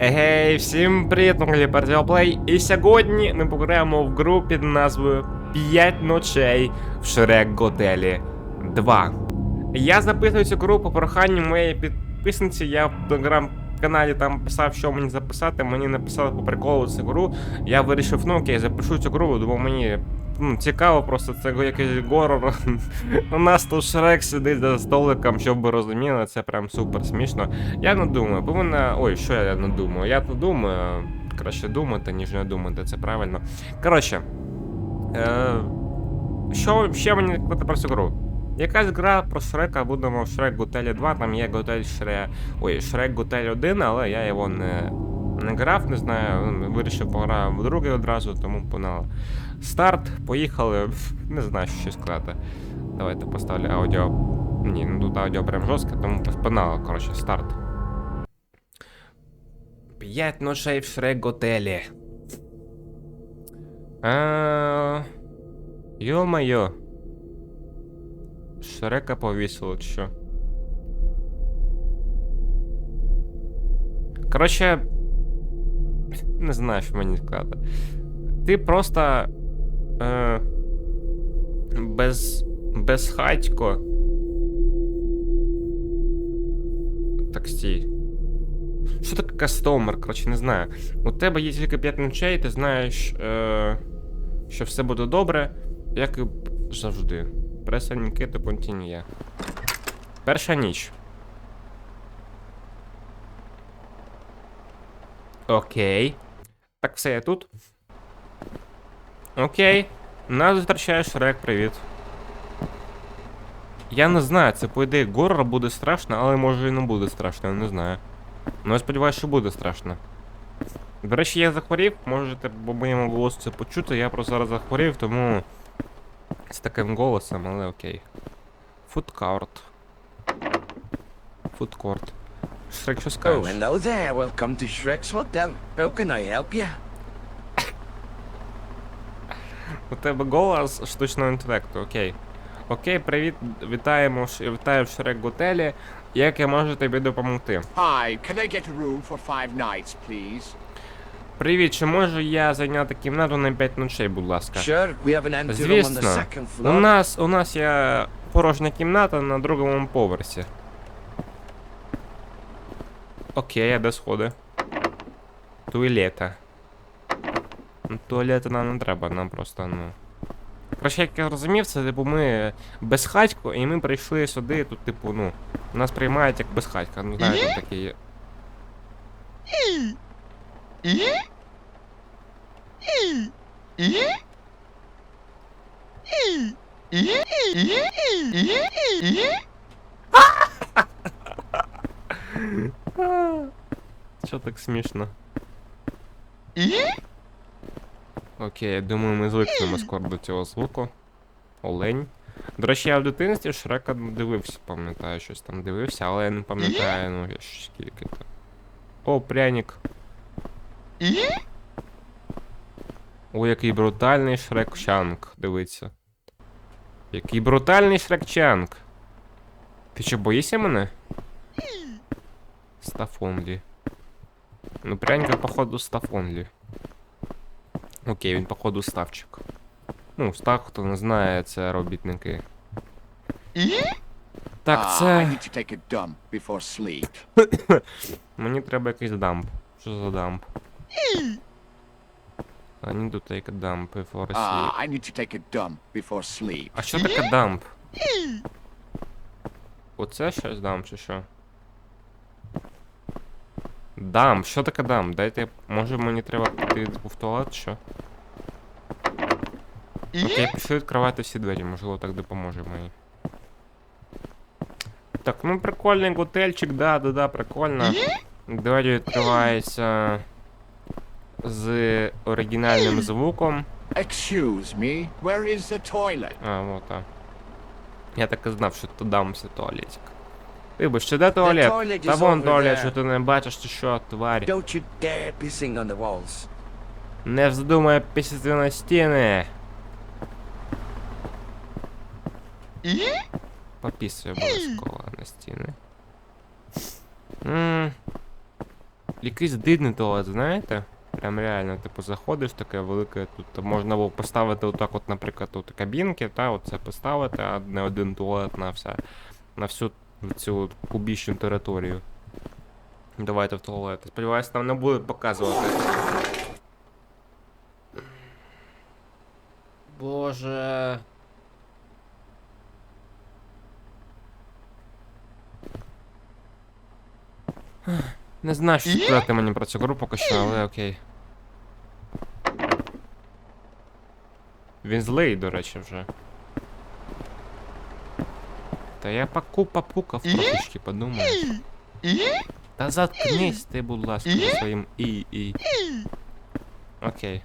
Егей, всім привіт, ми Плей. І сьогодні ми пограємо в гру під назвою 5 ночей в Шрек Готелі 2. Я записую цю гру по проханню моєї підписниці. Я в телеграм-каналі там писав, що мені записати. Мені написали по приколу цю гру. Я вирішив, ну окей, запишу цю гру, бо мені ну, цікаво, просто це якийсь горор. У нас тут Шрек сидить за столиком, щоб ви розуміли, це прям супер смішно. Я не думаю, повинна. Ой, що я не думаю? Я то думаю. Краще думати, ніж не думати, це правильно. Коротше. Е... Що ще мені про цю гру? Якась гра про Шрека, будемо Шрек Готелі 2, там є Готель Шре. Ой, Шрек Готель 1, але я його не, не грав, не знаю. Вирішив пограти в другий одразу, тому погнали. Старт, поїхали. Не знаю, що сказати. Давайте поставлю аудіо. Ні, ну тут аудіо прям жорстке, тому погнали, коротше, старт. П'ять ночей в Шрек Готелі. А... Йо-моє. Шрека повісило, чи що? Коротше. Не знаю, що мені сказати. Ти просто. Е, без. Безхатько. Так стій. Що таке кастомер? Коротше, не знаю. У тебе є тільки 5 ночей, ти знаєш, е, що все буде добре, як і завжди. Преса Нікита континує. Перша ніч. Окей. Так, все, я тут. Окей. Нас зустрічає Шрек, привіт. Я не знаю, це по ідеї горор буде страшно, але може і не буде страшно, я не знаю. Ну я сподіваюся, що буде страшно. До речі, я захворів, можете по моєму голосу це почути, я просто зараз захворів, тому. З таким голосом, але окей. Фудкарт. Фудкорт. Шрек, що Oh, скажеш? hello there. Welcome to Shrek's Hotel. How can I help you? У тебе голос штучного інтелекту, окей. Окей, привіт, вітаємо, вітаю в Шрек готелі. Як я можу тобі допомогти? Hi, can I get a room for five nights, please? Привіт, чи можу я зайняти кімнату на 5 ночей, будь ласка? Звісно. У нас, у нас є порожня кімната на другому поверсі. Окей, а де сходи? Туалета. Ну, Туалета нам не треба, нам просто, ну. Короче, як я розумів, це типу ми безхатько, і ми прийшли сюди, тут, типу, ну, нас приймають як безхатька. Ну, знаєте, такі. є. Що так смішно? Окей, я думаю, ми звикнемо скоро до цього звуку. Олень. До речі, я в дитинстві Шрека дивився, пам'ятаю, щось там дивився, але я не пам'ятаю, ну, скільки там. О, пряник. О, який брутальний Шрек-чанк, дивиться. Який брутальний Шрек-чанк. Ти що, боїшся мене? Стафонлі. Ну, прянька, походу, стафонлі. Окей, він, походу, ставчик. Ну, став, хто не знає, це робітники. Так, Ah, I це. need to take a dump before sleep. Мені треба якийсь дамп. Що за дамп? I need to take a dump before sleep. Ah, I need to take a dump before sleep. А що таке дамп? Оце щось дамп чи що? Дамп, що таке дамп? Дайте, може мені треба піти в туалет, що? Окей, пішли відкривати всі двері, можливо так допоможе мені. Так, ну прикольний готельчик, да, да, да, прикольно. Двері відкриваються з оригінальним звуком. Excuse me, where is the toilet? А, вот так. Я так і знав, що тут дамся туалетик. Вибач, чи де туалет? Та is вон туалет, що ти не бачиш, чи що, тварь. Don't you dare pissing on the walls. Не вздумай пісяти на стіни. Попісуй обов'язково на стіни. Ммм. Якийсь дивний туалет, знаєте? Прям реально, типу, заходиш таке велике, тут можна було поставити отак, от, наприклад, тут кабінки, та оце поставити, а не один туалет на все. На всю цю кубічну територію. Давайте в туалет. Сподіваюсь, там не будуть показувати. Боже. Не знаю, що сказати мені про цю гру поки що, але окей. Він злий, до речі, вже. Та я паку попукав трошечки, подумаєш. Та заткнись ти, будь ласка, зі своїм і і. Окей.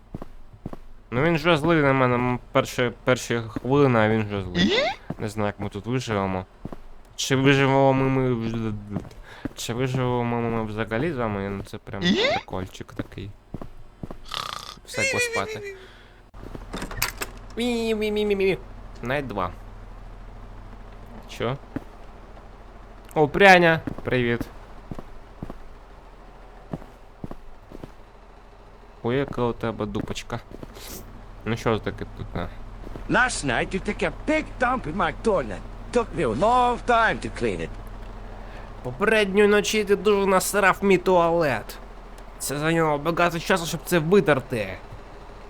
Ну він вже злий на мене перші, перші хвилини, а він вже злий. Не знаю, як ми тут виживемо. Чи виживемо ми, ми чи виживемо ми взагалі з вами? Ну це прям прикольчик такий. Все поспати. Мі-мі-мі-мі-мі. Найт 2. Чо? О, пряня! Привіт. Ой, яка у тебе дупочка. Ну що ж таке тут? а? Last night you took a big dump in my toilet. Took me a long time to clean it. Попередньої ночі ти дуже насрав мій туалет. Це зайняло багато часу, щоб це витерти.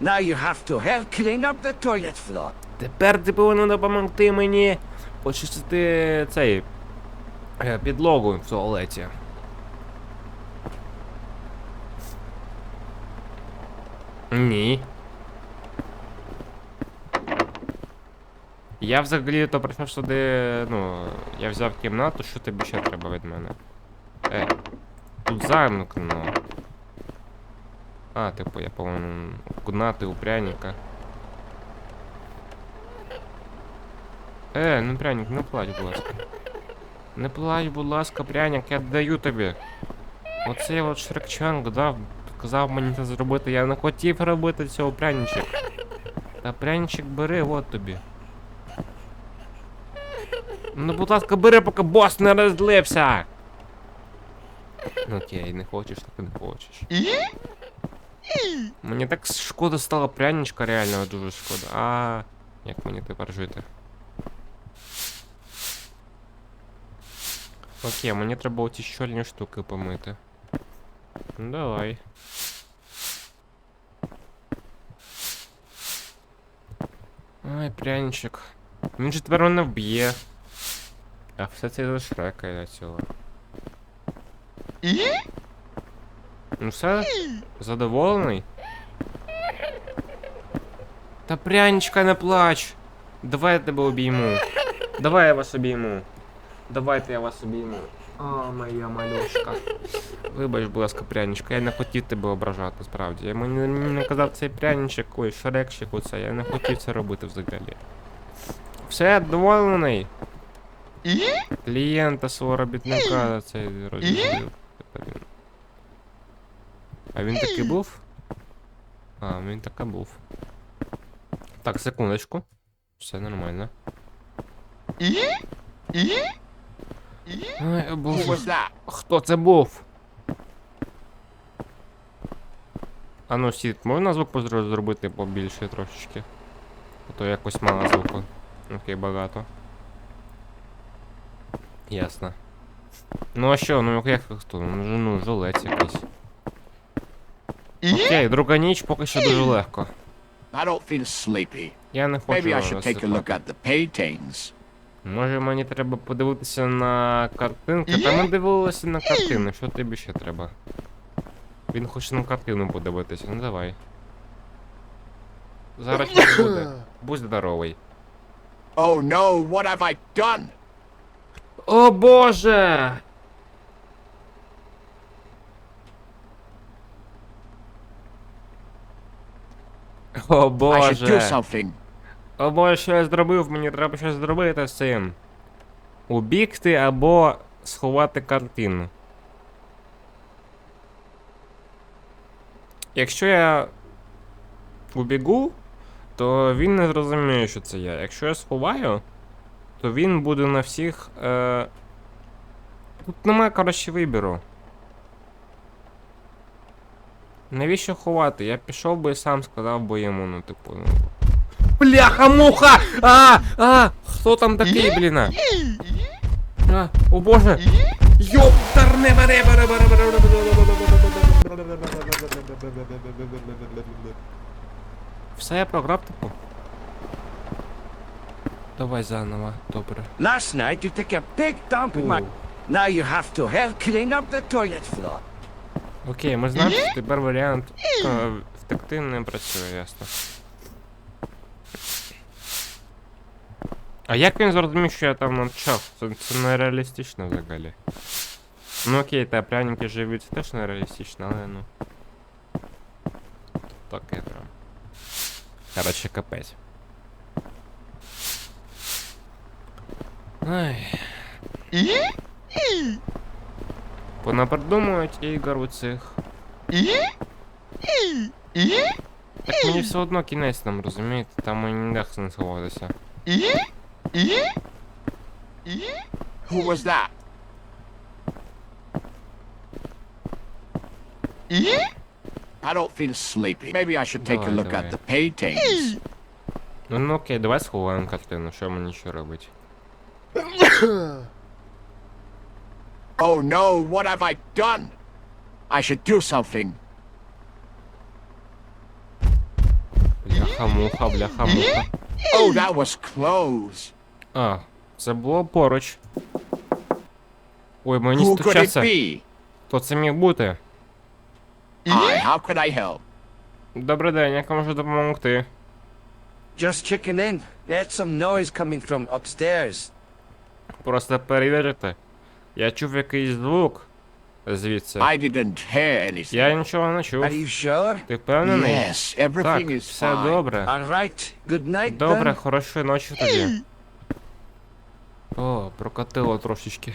Now you have to help clean up the toilet floor. Тепер ти повинен допомогти мені почистити цей е, підлогу в туалеті. Ні. Я взагалі то прийшов сюди, ну, я взяв кімнату, що тобі ще треба від мене? Е, тут замкнено. А, типу, я повинен окунати у пряника. Е, ну пряник, не плач, будь ласка. Не плач, будь ласка, пряник, я даю тобі. Оцей от Шрекчанг дав, казав мені це зробити, я не хотів робити цього пряничок. Та пряничок бери, от тобі. Ну, будь ласка, бери, поки бос не розлився. Окей, не хочеш, так і не хочеш. Мені так шкода стало пряничка, реально дуже шкода. А як мені тепер жити? Окей, мені треба оці щольні штуки помити. Ну давай. Ай, пряничок. Він же тепер мене вб'є. А все це за шрека я цього. Ну все? Задоволений? Та пряничка не плач. Давай я тебе обійму. Давай я вас обійму. Давайте я вас обійму. О, моя малюшка. Вибач, будь ласка, пряничка, я не хотів тебе ображати, справді. Я мені не казав цей пряничок, ой, шрекчик оце, я не хотів це робити взагалі. Все, доволений. Клієнта свого робітника цей розділив. А він таки був? А, він таки був. Так, секундочку. Все нормально. Ой, Who боже. was that? Хто це був? А ну, сіт, можна звук зробити побільше трошечки? А то якось мало звуку. Окей, багато. Ясно. Ну а що, ну як хто? Ну, ну жилець якийсь. Окей, друга ніч поки що дуже легко. I don't feel sleepy. Я не хочу. Maybe I should take a look at the paintings. Може мені треба подивитися на картинки? Та ми дивилися на картини, що тобі ще треба? Він хоче на картину подивитися, ну давай. Зараз щось буде. Будь здоровий. Oh no, what have I done? О боже! О I should do боже! something. О боже, що я зробив? Мені треба щось зробити з цим. Убігти або сховати картину. Якщо я убігу, то він не зрозуміє, що це я. Якщо я сховаю, то він буде на всіх. Е... Тут немає, коротше, вибіру. Навіщо ховати? Я пішов би і сам сказав би йому, ну типу. Ну. Бляха-муха! А! А! Хто там такий, блін? а? О боже! Йоптарне бере бере бере бере Все я програв, типу. Давай заново, добре. Last night you took a big dump in my... Now you have to help clean up the toilet floor. Окей, ми знаємо, що тепер варіант е, втекти не працює, ясно. А як він зрозумів, що я там навчав? Це, це нереалістично взагалі. Ну окей, та пряники живуть, це теж нереалістично, але ну. Таке прям. Короче, капець. Ай. Понапридумують ігор у цих. Так мені все одно кінець там, розумієте? Там мені ніде не сховатися. Who was that? I don't feel sleepy. Maybe I should take a Давай, look давай. at the paintings. Ну, ну окей, давай сховаємо картину, що мені ще робити. Oh no, what have I done? I should do something. Бляха-муха, бляха-муха. Oh, that was close. А, це було поруч. Ой, мені Who could it стучаться. be? Хто це міг бути? Hi, how could I help? Добрий день, як можу допомогти? Just checking in. There's some noise coming from upstairs. Просто перевірити. Я чув якийсь звук звідси. I didn't hear anything. Я нічого не чув. Are you sure? Ти впевнений? Yes, Так, is все fine. добре. Alright. Good night Добре, then. хорошої ночі тоді. О, прокатило трошечки.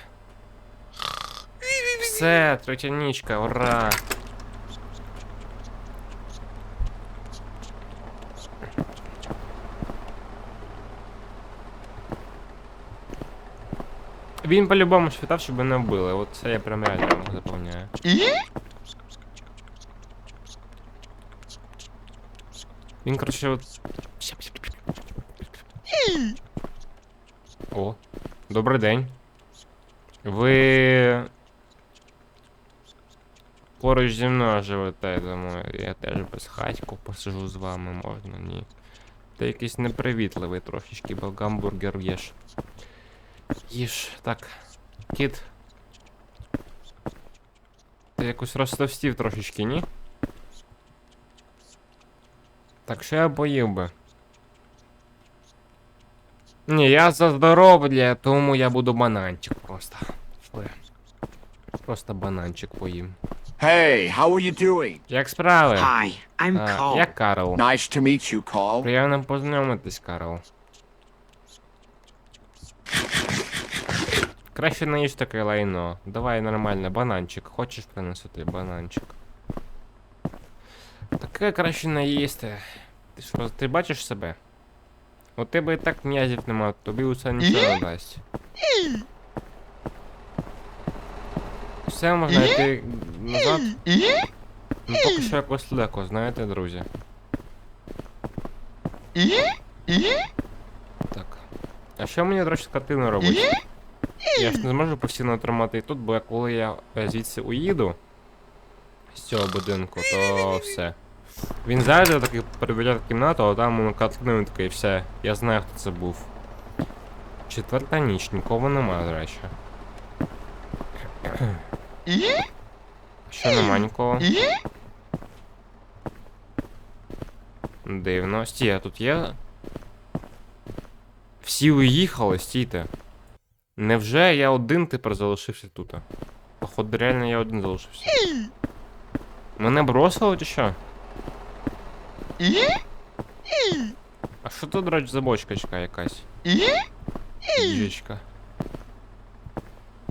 Все, третя нічка, ура! Він по-любому світав, щоб мене вбили. От це я прям реально заповняю. Він, короче, от... О, добрий день. Ви. Поруч зі мною живете, я думаю, я теж без хатьку посижу з вами, можна, ні. Ти якийсь непривітливий трошечки, бо гамбургер їж. Їж, так. Кіт. Ти якось розтовстів трошечки, ні? Так що я поїв би. Ні, я за здоров'я, тому я буду бананчик просто. Просто бананчик поїм. Hey, how are you doing? Як справи? Hi, I'm А, Cole. я Карл. Nice to meet you, Carl. Приємно познайомитись, Карл. Краще не їж таке лайно. Давай нормально, бананчик. Хочеш принесу тобі бананчик? Таке краще не їсти. Ти що, ти бачиш себе? У тебе і так м'язів нема, тобі усе нічого не дасть. Все можна йти назад. Ну поки що якось легко, знаєте, друзі. Так. А що мені, до речі, з картиною робити? Я ж не зможу постійно тримати і тут, бо коли я е, звідси уїду з цього будинку, то все. Він зайде такий перевіряє кімнату, а там воно картиною такий, все, я знаю, хто це був. Четверта ніч, нікого немає, до речі. Що нема нікого? Дивно. Стій, а тут є. Всі уїхали, стійте. Невже я один тепер залишився тут? Походу, реально я один залишився. Мене бросили чи що? А що тут, речі, за бочкачка якась? Діжечка.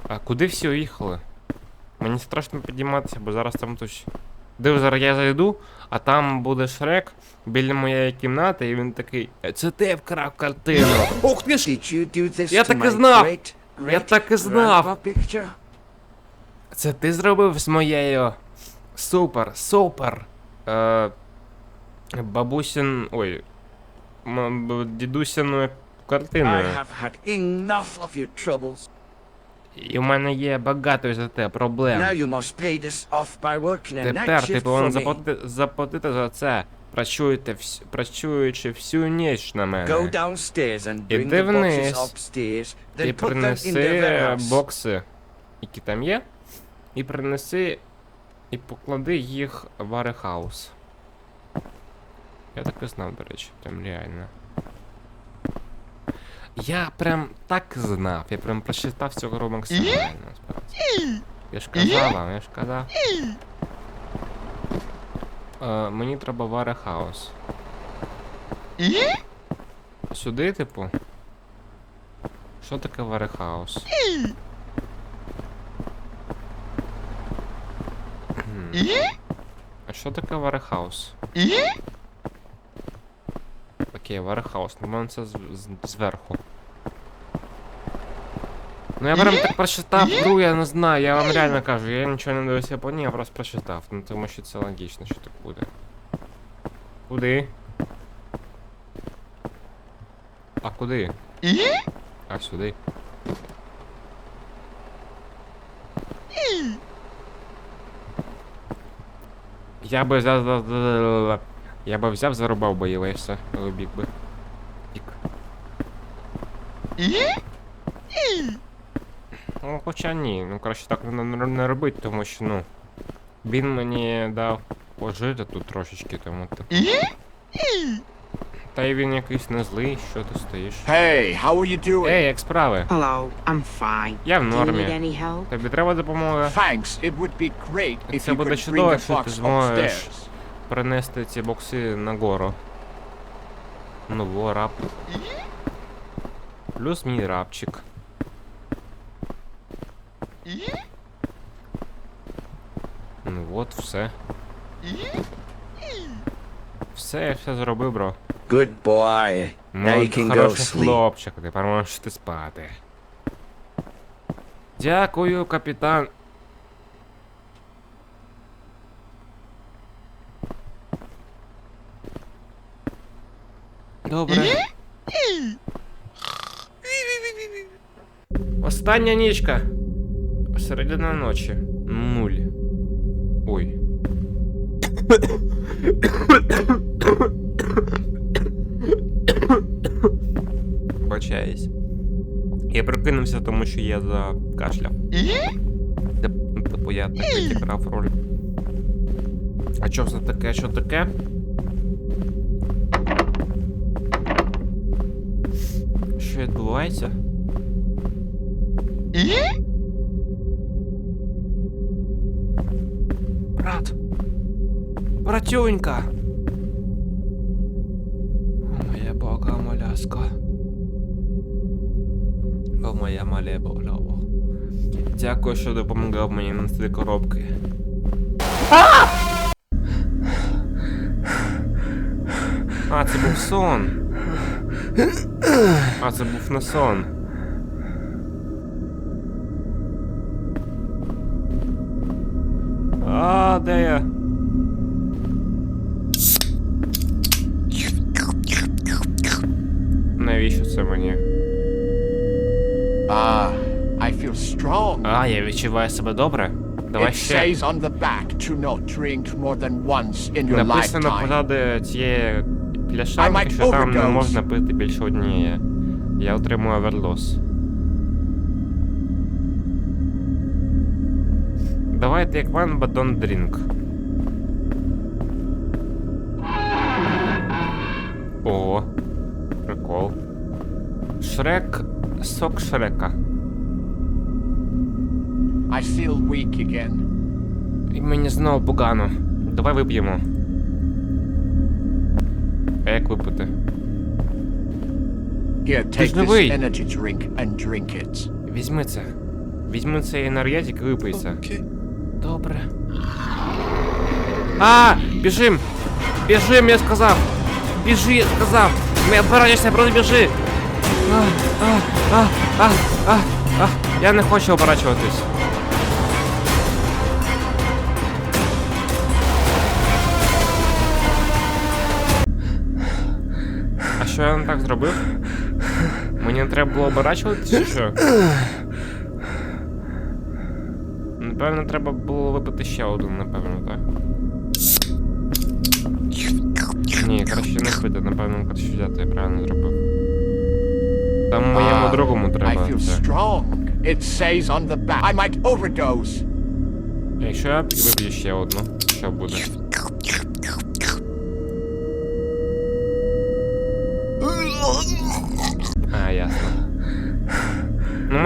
А куди всі уїхали? Мені страшно підійматися, бо зараз там хтось. Диви, зараз я зайду, а там буде Шрек біля моєї кімнати, і він такий. «Е, Це ти вкрав картину. Ух ти ж! Я так і знав. Я так і знав. Це ти зробив з моєю. Супер, супер. Е, бабусін. Ой. Дідусіною картиною. І в мене є багато за те проблем. Тепер ти повинен заплатити, заплатити за це, працюєте вс- працюючи всю ніч на мене. Іди вниз. І принеси the бокси, які там є, і принеси і поклади їх в варехаус. Я так і знав, до речі, прям реально. Я прям так знав, я прям прочитав цю гру максимально, насправді. Я ж казав вам, я ж казав. Е, мені треба варехаус. Сюди, типу? Що таке варехаус? А що таке варехаус? Окей, варехаус, ну це з- з- зверху. Ну я прям так прочитав гру, я не знаю, я вам реально кажу, я нічого не дивився по ній, я просто прочитав. Ну тому що це логічно, що так буде. Куди? А куди? А сюди. Я би взяв. Я би взяв, зарубав би і все. Убіг би. Пік. Ну, хоча ні, ну краще так не, не, робити, тому що, ну. Він мені дав пожити тут трошечки, тому типу. Та й він якийсь не злий, що ти стоїш. Hey, how are you doing? Ей, як справи? Hello, I'm fine. Я в Do you need нормі. any help? Тобі треба допомога Thanks. It would be great if Це you буде could bring чудово, the якщо ти box зможеш принести ці бокси нагору. Ну, во, раб. Плюс мій рабчик. Ну от, все. Все, я все зробив, бро. Good boy. Now you Ну, can go sleep. хлопчик, тепер можеш ти спати. Дякую, капітан. Добре. Остання нічка. Середина ночі. Нуль. Ой. Бачаюсь. Я прокинувся, тому що я закашляв. Типу я так відіграв роль. А що це таке? Що таке? Відбувається? Брат. Братюнька. Моя бога моляска. О, моя мале болово. Дякую, що допомагав мені нести коробки. А, це був сон. А, це був не сон. А, де я? Навіщо це мені? Ah, I feel strong. А, я відчуваю себе добре. Давай it ще. says on the back to not drink more than once in your Написано lifetime. позади цієї I пляшанки, що там не можна пити більше однієї. Я отримую оверлос. Давайте як one but don't drink. Ого. Прикол. Шрек. Сок Шрека. I feel weak again. І мені знову погано. Давай вип'ємо. А як випити? Here, Ти take ж this новий. energy drink and drink it. Візьми це. Візьми цей енергетик і випий це. Добре. А! Біжим! Біжим, я сказав! Біжи, я сказав! Не обирайся, просто біжи! А, а, а, а, а, а. Я не хочу оборачуватись. що я не так зробив? Мені не треба було оборачуватися чи що? Напевно, треба було випити ще один, напевно, так. Ні, краще не пити, напевно, краще взяти, я правильно зробив. Там моєму Ah, другому I треба. feel Це. strong. It says on the back. I might overdose. Якщо я вип'ю ще одну, що буде?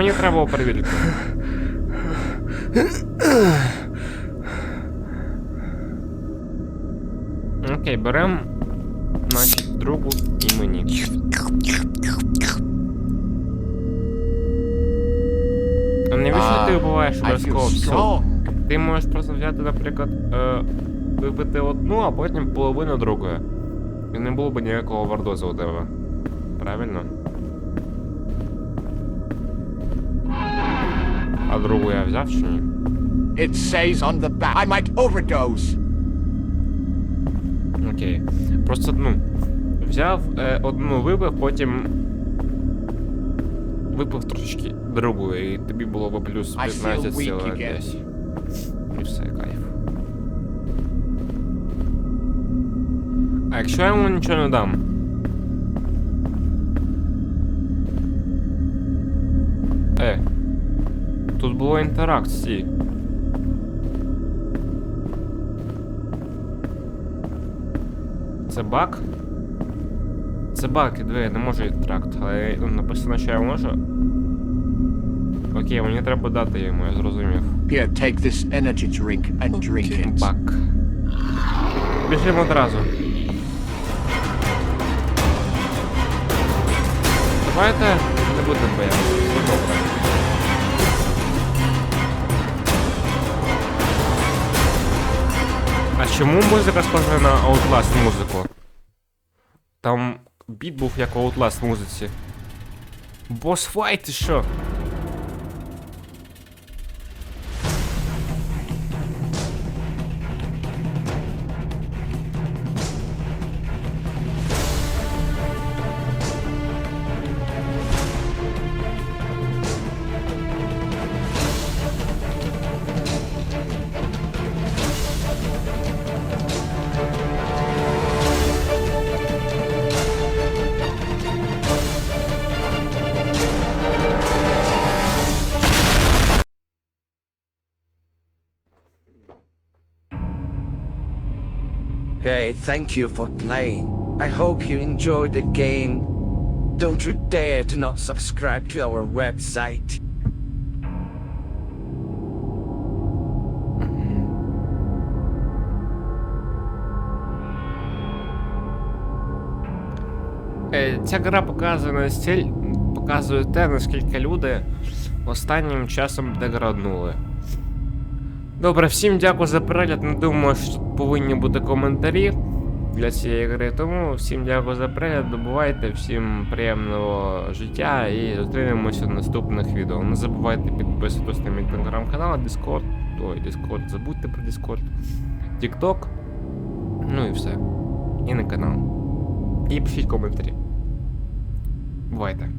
Мені треба перевірити. Окей, берем, значить, другу і мені. А навіщо ти вбиваєш обов'язково все? Ти можеш просто взяти, наприклад, е, випити одну, а потім половину другої. І не було б ніякого вардозу у тебе. Правильно? А другу я взяв чи ні? It says on the back. I might overdose. Окей. Просто, ну, взяв е, одну випив, потім випив трошечки другої, і тобі було б плюс I feel 15 weak сил again. десь. І все, кайф. А якщо я йому нічого не дам? Тут було інтеракції. Це баг? Це баг, і двері, не можу інтеракт, але ну, написано, що я можу. Окей, мені треба дати йому, я зрозумів. Here, take this energy drink and drink it. Баг. Біжимо одразу. Давайте не будемо боятися, все добре. А чому музика схожа на Outlast музику? Там біт був як у Outlast музиці. Бос файт, ти що? Okay, thank you for playing. I hope you enjoyed the game. Don't you dare to not subscribe to our website. Е, Ця гра показує настіль, показує те, наскільки люди останнім часом деграднули. Добре, всім дякую за перегляд. Не думаю, що повинні бути коментарі для цієї гри. Тому всім дякую за перегляд. Добувайте, всім приємного життя і зустрінемося в наступних відео. Не забувайте підписуватись на мій телеграм-канал, Discord. Ой, Discord, забудьте про Discord. TikTok. Ну і все. І на канал. І пишіть коментарі. Бувайте.